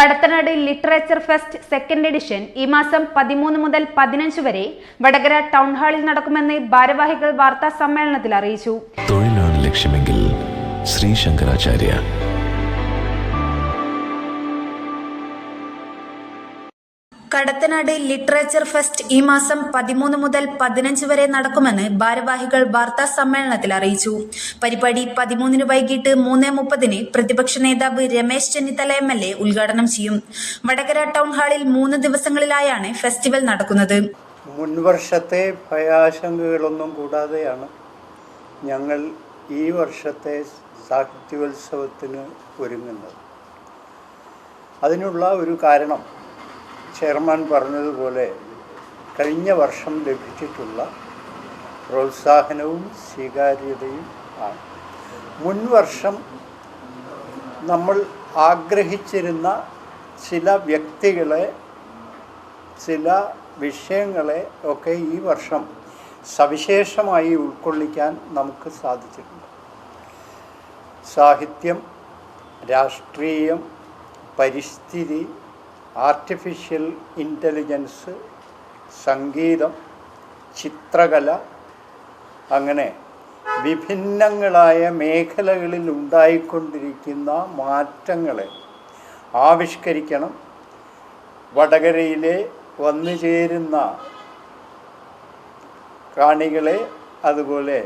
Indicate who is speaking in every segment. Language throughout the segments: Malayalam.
Speaker 1: Kadathanad literature fest second edition ഈ മാസം പതിമൂന്ന് മുതൽ പതിനഞ്ച് വരെ വടകര ടൗൺ ഹാളിൽ നടക്കുമെന്ന് ഭാരവാഹികൾ വാർത്താ സമ്മേളനത്തിൽ അറിയിച്ചു
Speaker 2: തൊഴിലാണ് ലക്ഷ്യമെങ്കിൽ ശ്രീ ശങ്കരാചാര്യ
Speaker 1: കടത്തനാട് ലിറ്ററേച്ചർ ഫെസ്റ്റ് ഈ മാസം പതിമൂന്ന് മുതൽ പതിനഞ്ച് വരെ നടക്കുമെന്ന് ഭാരവാഹികൾ വാർത്താ സമ്മേളനത്തിൽ അറിയിച്ചു പരിപാടി പതിമൂന്നിന് വൈകിട്ട് മൂന്ന് മുപ്പതിന് പ്രതിപക്ഷ നേതാവ് Ramesh Chennithala M L A ഉദ്ഘാടനം ചെയ്യും വടകര ടൗൺ ഹാളിൽ മൂന്ന് ദിവസങ്ങളിലായാണ് ഫെസ്റ്റിവൽ നടക്കുന്നത്
Speaker 3: മുൻവർഷത്തെ ഭയാശങ്കകളൊന്നും കൂടാതെയാണ് ഞങ്ങൾ ഈ വർഷത്തെ സാഹിത്യോത്സവത്തിന് ഒരുങ്ങുന്നത് അതിനുള്ള ഒരു കാരണം ചെയർമാൻ പറഞ്ഞതുപോലെ കഴിഞ്ഞ വർഷം ലഭിച്ചിട്ടുള്ള പ്രോത്സാഹനവും സ്വീകാര്യതയും ആണ് മുൻവർഷം നമ്മൾ ആഗ്രഹിച്ചിരുന്ന ചില വ്യക്തികളെ ചില വിഷയങ്ങളെ ഒക്കെ ഈ വർഷം സവിശേഷമായി ഉൾക്കൊള്ളിക്കാൻ നമുക്ക് സാധിച്ചിട്ടുണ്ട് സാഹിത്യം രാഷ്ട്രീയം പരിസ്ഥിതി ആർട്ടിഫിഷ്യൽ ഇൻ്റലിജൻസ് സംഗീതം ചിത്രകല അങ്ങനെ വിഭിന്നങ്ങളായ മേഖലകളിൽ ഉണ്ടായിക്കൊണ്ടിരിക്കുന്ന മാറ്റങ്ങളെ ആവിഷ്കരിക്കണം വടകരയിലെ വന്നു ചേരുന്ന കാണികളെ അതുപോലെ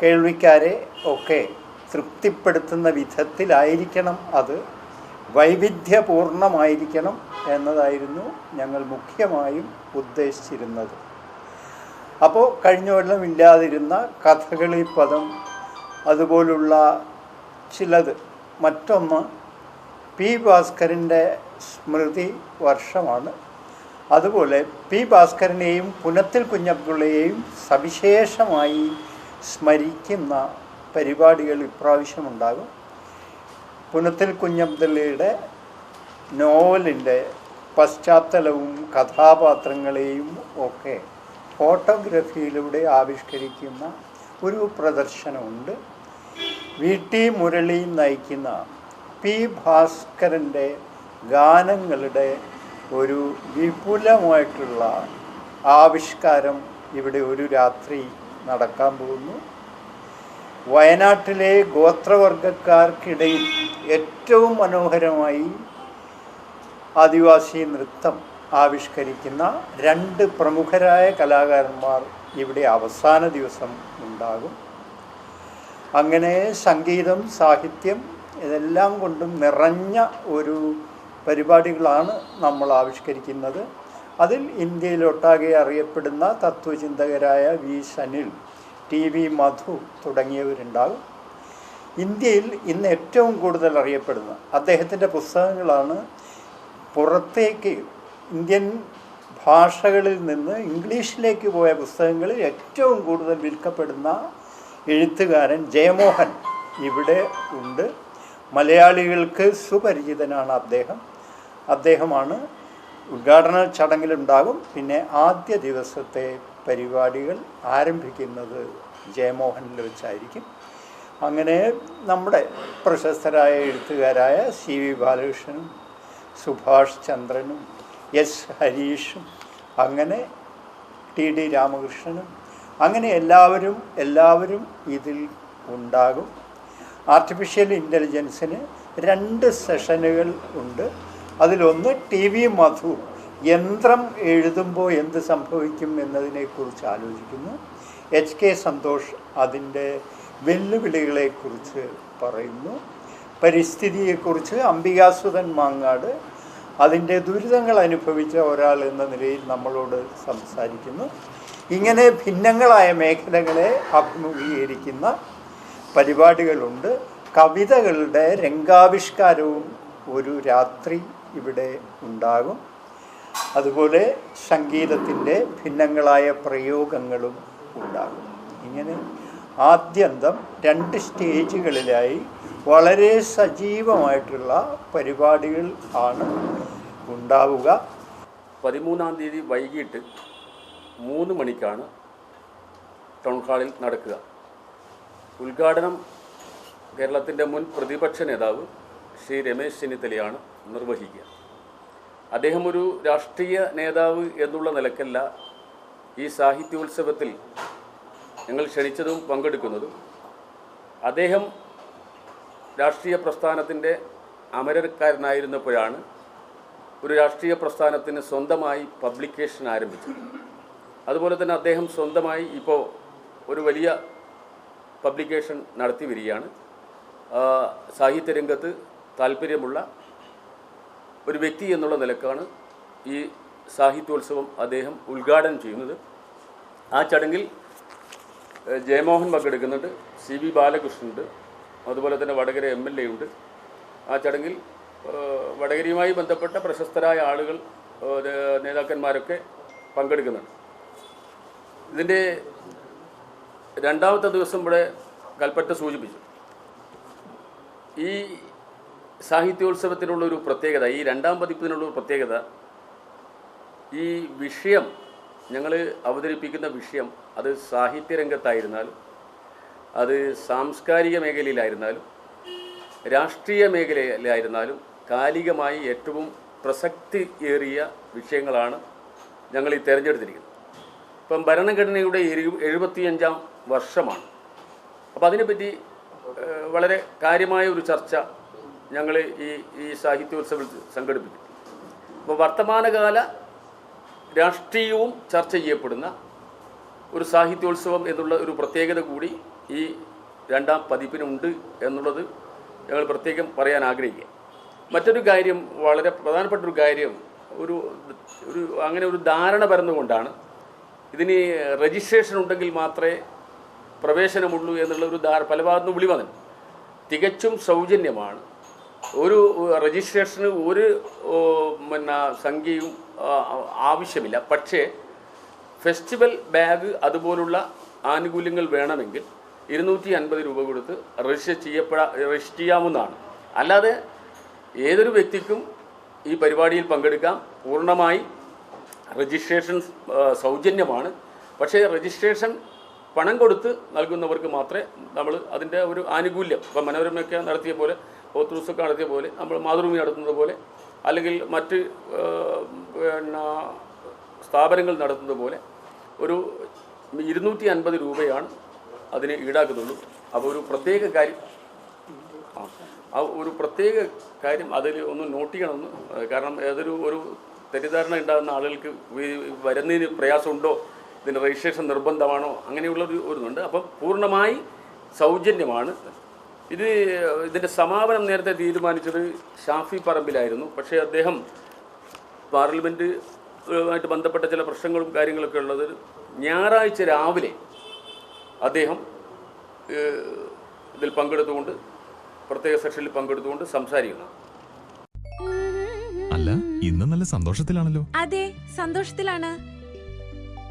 Speaker 3: കേൾവിക്കാരെ ഒക്കെ തൃപ്തിപ്പെടുത്തുന്ന വിധത്തിലായിരിക്കണം അത് വൈവിധ്യപൂർണമായിരിക്കണം എന്നതായിരുന്നു ഞങ്ങൾ മുഖ്യമായും ഉദ്ദേശിച്ചിരുന്നത് അപ്പോൾ കഴിഞ്ഞ കൊല്ലം ഇല്ലാതിരുന്ന കഥകളി പദം അതുപോലുള്ള ചിലത് മറ്റൊന്ന് പി ഭാസ്കരൻ്റെ സ്മൃതി വർഷമാണ് അതുപോലെ പി ഭാസ്കരനെയും പുനത്തിൽ കുഞ്ഞപ്പിള്ളയെയും സവിശേഷമായി സ്മരിക്കുന്ന പരിപാടികൾ ഇപ്രാവശ്യമുണ്ടാകും പുനത്തിൽ കുഞ്ഞബ്ദുള്ളയുടെ നോവലിൻ്റെ പശ്ചാത്തലവും കഥാപാത്രങ്ങളെയും ഒക്കെ ഫോട്ടോഗ്രഫിയിലൂടെ ആവിഷ്കരിക്കുന്ന ഒരു പ്രദർശനമുണ്ട് വി ടി മുരളി നയിക്കുന്ന പി ഭാസ്കരൻ്റെ ഗാനങ്ങളുടെ ഒരു വിപുലമായിട്ടുള്ള ആവിഷ്കാരം ഇവിടെ ഒരു രാത്രി നടക്കാൻ പോകുന്നു വയനാട്ടിലെ ഗോത്രവർഗക്കാർക്കിടയിൽ ഏറ്റവും മനോഹരമായി ആദിവാസി നൃത്തം ആവിഷ്കരിക്കുന്ന രണ്ട് പ്രമുഖരായ കലാകാരന്മാർ ഇവിടെ അവസാന ദിവസം ഉണ്ടാകും അങ്ങനെ സംഗീതം സാഹിത്യം ഇതെല്ലാം കൊണ്ടും നിറഞ്ഞ ഒരു പരിപാടികളാണ് നമ്മൾ ആവിഷ്കരിക്കുന്നത് അതിൽ ഇന്ത്യയിലൊട്ടാകെ അറിയപ്പെടുന്ന തത്വചിന്തകരായ V Sanil T V Madhu തുടങ്ങിയവരുണ്ടാകും ഇന്ത്യയിൽ ഇന്ന് ഏറ്റവും കൂടുതൽ അറിയപ്പെടുന്ന അദ്ദേഹത്തിൻ്റെ പുസ്തകങ്ങളാണ് പുറത്തേക്ക് ഇന്ത്യൻ ഭാഷകളിൽ നിന്ന് ഇംഗ്ലീഷിലേക്ക് പോയ പുസ്തകങ്ങളിൽ ഏറ്റവും കൂടുതൽ വിൽക്കപ്പെടുന്ന എഴുത്തുകാരൻ ജയമോഹൻ ഇവിടെ ഉണ്ട് മലയാളികൾക്ക് സുപരിചിതനാണ് അദ്ദേഹം അദ്ദേഹമാണ് ഉദ്ഘാടന ചടങ്ങിലുണ്ടാകും പിന്നെ ആദ്യ ദിവസത്തെ പരിപാടികൾ ആരംഭിക്കുന്നത് ജയമോഹനിൽ വെച്ചായിരിക്കും അങ്ങനെ നമ്മുടെ പ്രശസ്തരായ എഴുത്തുകാരായ സി വി ബാലകൃഷ്ണനും സുഭാഷ് ചന്ദ്രനും എസ് ഹരീഷും അങ്ങനെ ടി ഡി രാമകൃഷ്ണനും അങ്ങനെ എല്ലാവരും എല്ലാവരും ഇതിൽ ഉണ്ടാകും ആർട്ടിഫിഷ്യൽ ഇൻ്റലിജൻസിന് രണ്ട് സെഷനുകൾ ഉണ്ട് അതിലൊന്ന് ടി വി മധു യന്ത്രം എഴുതുമ്പോൾ എന്ത് സംഭവിക്കും എന്നതിനെക്കുറിച്ച് ആലോചിക്കുന്നു എച്ച് കെ സന്തോഷ് അതിൻ്റെ വെല്ലുവിളികളെക്കുറിച്ച് പറയുന്നു പരിസ്ഥിതിയെക്കുറിച്ച് അംബികാസുധൻ മാങ്ങാട് അതിൻ്റെ ദുരിതങ്ങൾ അനുഭവിച്ച ഒരാൾ എന്ന നിലയിൽ നമ്മളോട് സംസാരിക്കുന്നു ഇങ്ങനെ ഭിന്നങ്ങളായ മേഖലകളെ അഭിമുഖീകരിക്കുന്ന പരിപാടികളുണ്ട് കവിതകളുടെ രംഗാവിഷ്കാരവും ഒരു രാത്രി ഇവിടെ ഉണ്ടാകും അതുപോലെ സംഗീതത്തിൻ്റെ ഭിന്നങ്ങളായ പ്രയോഗങ്ങളും ഉണ്ടാകും ഇങ്ങനെ ആദ്യന്തം രണ്ട് സ്റ്റേജുകളിലായി വളരെ സജീവമായിട്ടുള്ള പരിപാടികൾ ആണ് ഉണ്ടാവുക
Speaker 4: പതിമൂന്നാം തീയതി വൈകിട്ട് മൂന്ന് മണിക്കാണ് ടൗൺ ഹാളിൽ നടക്കുക ഉദ്ഘാടനം കേരളത്തിൻ്റെ മുൻ പ്രതിപക്ഷ നേതാവ് ശ്രീ രമേശ് ചെന്നിത്തലയാണ് നിർവഹിക്കുക അദ്ദേഹം ഒരു രാഷ്ട്രീയ നേതാവ് എന്നുള്ള നിലക്കല്ല ഈ സാഹിത്യോത്സവത്തിൽ ഞങ്ങൾ ക്ഷണിച്ചതും പങ്കെടുക്കുന്നതും അദ്ദേഹം രാഷ്ട്രീയ പ്രസ്ഥാനത്തിൻ്റെ അമരക്കാരനായിരുന്നപ്പോഴാണ് ഒരു രാഷ്ട്രീയ പ്രസ്ഥാനത്തിന് സ്വന്തമായി പബ്ലിക്കേഷൻ ആരംഭിച്ചത് അതുപോലെ തന്നെ അദ്ദേഹം സ്വന്തമായി ഇപ്പോൾ ഒരു വലിയ പബ്ലിക്കേഷൻ നടത്തി വരികയാണ് സാഹിത്യരംഗത്ത് താല്പര്യമുള്ള ഒരു വ്യക്തി എന്നുള്ള നിലക്കാണ് ഈ സാഹിത്യോത്സവം അദ്ദേഹം ഉദ്ഘാടനം ചെയ്യുന്നത് ആ ചടങ്ങിൽ ജയമോഹൻ പങ്കെടുക്കുന്നുണ്ട് സി വി ഉണ്ട് അതുപോലെ തന്നെ വടകര എം എൽ എ ഉണ്ട് ആ ചടങ്ങിൽ വടകരയുമായി ബന്ധപ്പെട്ട പ്രശസ്തരായ ആളുകൾ നേതാക്കന്മാരൊക്കെ പങ്കെടുക്കുന്നുണ്ട് ഇതിൻ്റെ രണ്ടാമത്തെ ദിവസം ഇവിടെ കൽപ്പറ്റ സൂചിപ്പിച്ചു ഈ സാഹിത്യോത്സവത്തിനുള്ള ഒരു പ്രത്യേകത ഈ രണ്ടാം പതിപ്പിനുള്ള ഒരു പ്രത്യേകത ഈ വിഷയം ഞങ്ങൾ അവതരിപ്പിക്കുന്ന വിഷയം അത് സാഹിത്യരംഗത്തായിരുന്നാലും അത് സാംസ്കാരിക മേഖലയിലായിരുന്നാലും രാഷ്ട്രീയ മേഖലയിലായിരുന്നാലും കാലികമായി ഏറ്റവും പ്രസക്തി ഏറിയ വിഷയങ്ങളാണ് ഞങ്ങൾ ഈ തിരഞ്ഞെടുത്തിരിക്കുന്നത് ഇപ്പം ഭരണഘടനയുടെ എഴുപത്തിയഞ്ചാം വർഷമാണ് അപ്പോൾ അതിനെപ്പറ്റി വളരെ കാര്യമായ ഒരു ചർച്ച ഞങ്ങൾ ഈ ഈ സാഹിത്യോത്സവം സംഘടിപ്പിച്ചു അപ്പോൾ വർത്തമാനകാല രാഷ്ട്രീയവും ചർച്ച ചെയ്യപ്പെടുന്ന ഒരു സാഹിത്യോത്സവം എന്നുള്ള ഒരു പ്രത്യേകത കൂടി ഈ രണ്ടാം പതിപ്പിനുണ്ട് എന്നുള്ളത് ഞങ്ങൾ പ്രത്യേകം പറയാൻ ആഗ്രഹിക്കുക മറ്റൊരു കാര്യം വളരെ പ്രധാനപ്പെട്ട ഒരു കാര്യം ഒരു ഒരു അങ്ങനെ ഒരു ധാരണ പരന്നുകൊണ്ടാണ് ഇതിന് രജിസ്ട്രേഷൻ ഉണ്ടെങ്കിൽ മാത്രമേ പ്രവേശനമുള്ളൂ എന്നുള്ള ഒരു ധാര പല ഭാഗത്തുനിന്ന് വിളി വന്നു തികച്ചും സൗജന്യമാണ് ഒരു രജിസ്ട്രേഷന് ഒരു പിന്നെ സംഖ്യയും ആവശ്യമില്ല പക്ഷേ ഫെസ്റ്റിവൽ ബാഗ് അതുപോലുള്ള ആനുകൂല്യങ്ങൾ വേണമെങ്കിൽ ഇരുന്നൂറ്റി അൻപത് രൂപ കൊടുത്ത് രജിസ്റ്റർ ചെയ്യപ്പെടാ രജിസ്റ്റർ ചെയ്യാവുന്നതാണ് അല്ലാതെ ഏതൊരു വ്യക്തിക്കും ഈ പരിപാടിയിൽ പങ്കെടുക്കാം പൂർണ്ണമായി രജിസ്ട്രേഷൻ സൗജന്യമാണ് പക്ഷേ രജിസ്ട്രേഷൻ പണം കൊടുത്ത് നൽകുന്നവർക്ക് മാത്രമേ നമ്മൾ അതിൻ്റെ ഒരു ആനുകൂല്യം ഇപ്പം മനോരമയൊക്കെ നടത്തിയ പോലെ ഹോത്രൂസൊക്കെ നടത്തിയ പോലെ നമ്മൾ മാതൃഭൂമി നടത്തുന്നത് പോലെ അല്ലെങ്കിൽ മറ്റ് പിന്നെ സ്ഥാപനങ്ങൾ നടത്തുന്നത് പോലെ ഒരു ഇരുന്നൂറ്റി അൻപത് രൂപയാണ് അതിന് ഈടാക്കുന്നുള്ളൂ അപ്പോൾ ഒരു പ്രത്യേക കാര്യം ആ ഒരു പ്രത്യേക കാര്യം അതിൽ ഒന്ന് നോട്ട് ചെയ്യണമെന്ന് കാരണം ഏതൊരു ഒരു തെറ്റിദ്ധാരണ ഉണ്ടാകുന്ന ആളുകൾക്ക് വരുന്നതിന് പ്രയാസമുണ്ടോ ഇതിൻ്റെ രജിസ്ട്രേഷൻ നിർബന്ധമാണോ അങ്ങനെയുള്ളൊരു ഒരു ഇതുണ്ട് അപ്പം പൂർണ്ണമായി സൗജന്യമാണ് ഇത് ഇതിൻ്റെ സമാപനം നേരത്തെ തീരുമാനിച്ചത് ഷാഫി പറമ്പിലായിരുന്നു പക്ഷേ അദ്ദേഹം പാർലമെൻറ്റ് ആയിട്ട് ബന്ധപ്പെട്ട ചില പ്രശ്നങ്ങളും കാര്യങ്ങളൊക്കെ ഉള്ളത് ഞായറാഴ്ച രാവിലെ അദ്ദേഹം ഇതിൽ പങ്കെടുത്തുകൊണ്ട് പ്രത്യേക സെക്ഷനിൽ പങ്കെടുത്തുകൊണ്ട് സംസാരിക്കണം
Speaker 2: അല്ല ഇന്ന് നല്ല സന്തോഷത്തിലാണല്ലോ
Speaker 5: അതെ സന്തോഷത്തിലാണ്